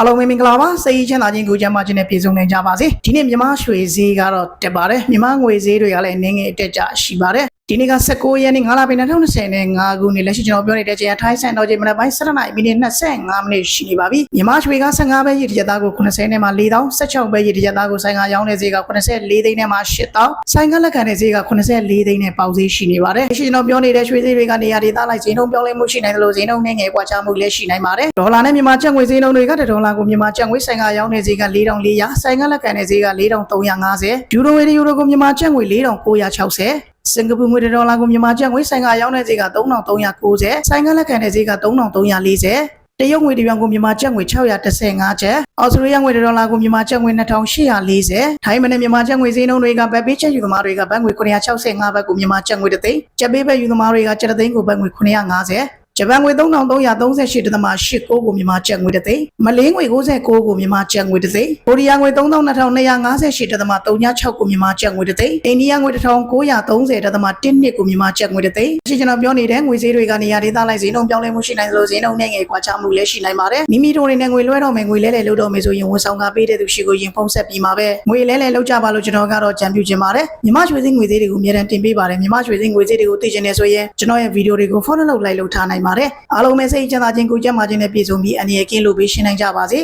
အားလုံးပဲမင်္ဂလာပါစိတ်ချမ်းသာခြင်းကိုကြမ်းပါခြင်းနဲ့ပြည့်စုံနိုင်ကြပါစေဒီနေ့မြန်မာရွှေဈေးကတော့တက်ပါတယ်မြန်မာငွေဈေးတွေကလည်းနည်းငယ်တက်ကြရှိပါတယ် ဒီနေ့က19ရက်နေ့9လပိုင်း2025ခုနှစ်လက်ရှိကျွန်တော်ပြောနေတဲ့ချိန်ထိုင်းဆန်တော်ချိန်မနက်ပိုင်း7:00နာရီမိနစ်25မိနစ်ရှိနေပါပြီမြန်မာရွှေက15ပဲရည်တစ်ရက်သားကို90နဲ့မှ4000 16ပဲရည်တစ်ရက်သားကိုဆိုင်ကရောင်းတဲ့ဈေးက84သိန်းနဲ့မှ8000ဆိုင်ကလက်ခံတဲ့ဈေးက84သိန်းနဲ့ပေါက်ဈေးရှိနေပါတယ်လက်ရှိကျွန်တော်ပြောနေတဲ့ရွှေဈေးတွေကနေရာဒေသလိုက်ဈေးနှုန်းပြောင်းလဲမှုရှိနိုင်တယ်လို့ဈေးနှုန်းနဲ့ငယ်ကွာခြားမှုလည်းရှိနိုင်ပါတယ်ဒေါ်လာနဲ့မြန်မာကျပ်ငွေဈေးနှုန်းတွေကဒေါ်လာကိုမြန်မာကျပ်ငွေဆိုင်ကရောင်းတဲ့ဈေးက4400ဆိုင်ကလက်ခံတဲ့ဈေးက4350ယူရိုဝေးယူရိုကိုမြန်မာကျပ်ငွေ4960 စင်ကာပူငွေဒေါ်လာကိုမြန်မာကျပ်ငွေဆိုင်ကရောင်းတဲ့ဈေးက3390ဆိုင်ကလက်ခံတဲ့ဈေးက3340တရုတ်ငွေတရွန်ကိုမြန်မာကျပ်ငွေ635ကျပ်။အော်စတြေးလျငွေဒေါ်လာကိုမြန်မာကျပ်ငွေ2840။ထိုင်းမနဲ့မြန်မာကျပ်ငွေဈေးနှုန်းတွေကဘတ်ပေးချက်ယူသမားတွေကဘတ်ငွေ965ဘတ်ကိုမြန်မာကျပ်ငွေတစ်သိန်း။ကျပ်ပေးဘတ်ယူသမားတွေကကျပ်တစ်သိန်းကိုဘတ်ငွေ950။ ဂျပန်ငွေ3338.89ကိုမြန်မာကျပ်ငွေတစ်သိန်းမလေးငွေ69ကိုမြန်မာကျပ်ငွေတစ်သိန်းကိုရီးယားငွေ3258.36ကိုမြန်မာကျပ်ငွေတစ်သိန်းအိန္ဒိယငွေ1930.12ကိုမြန်မာကျပ်ငွေတစ်သိန်းရှိကျွန်တော်ပြောနေတဲ့ငွေဈေးတွေကနေရာဒေသလိုက်ဈေးနှုန်းပြောင်းလဲမှုရှိနိုင်သလိုဈေးနှုန်းနဲ့ငယ်ကွာခြားမှုလည်းရှိနိုင်ပါတယ်မိမိတို့တွေနဲ့ငွေလွှဲတော့မယ်ငွေလဲလဲလို့တော့မယ်ဆိုရင်ဝန်ဆောင်ကားပေးတဲ့သူရှိကိုရင်ဖုံးဆက်ပြီးမှာပဲငွေလဲလဲလောက်ကြပါလို့ကျွန်တော်ကတော့ကြံပြူခြင်းပါတယ်မြမရွှေစင်းငွေဈေးတွေကိုအများတန်းတင်ပေးပါတယ်မြမရွှေစင်းငွေဈေးတွေကိုသိချင်နေဆိုရင်ကျွန်တော်ရဲ့ဗီဒီယိုတွေကို follow လုပ်လိုက်လို့ထားနိုင်ပါတယ်အားလုံးပဲစိတ်ချမ်းသာခြင်းကိုကြမ်းမာခြင်းနဲ့ပြည့်စုံပြီးအနေရကင်းလို့ပေးရှင်းနိုင်ကြပါစေ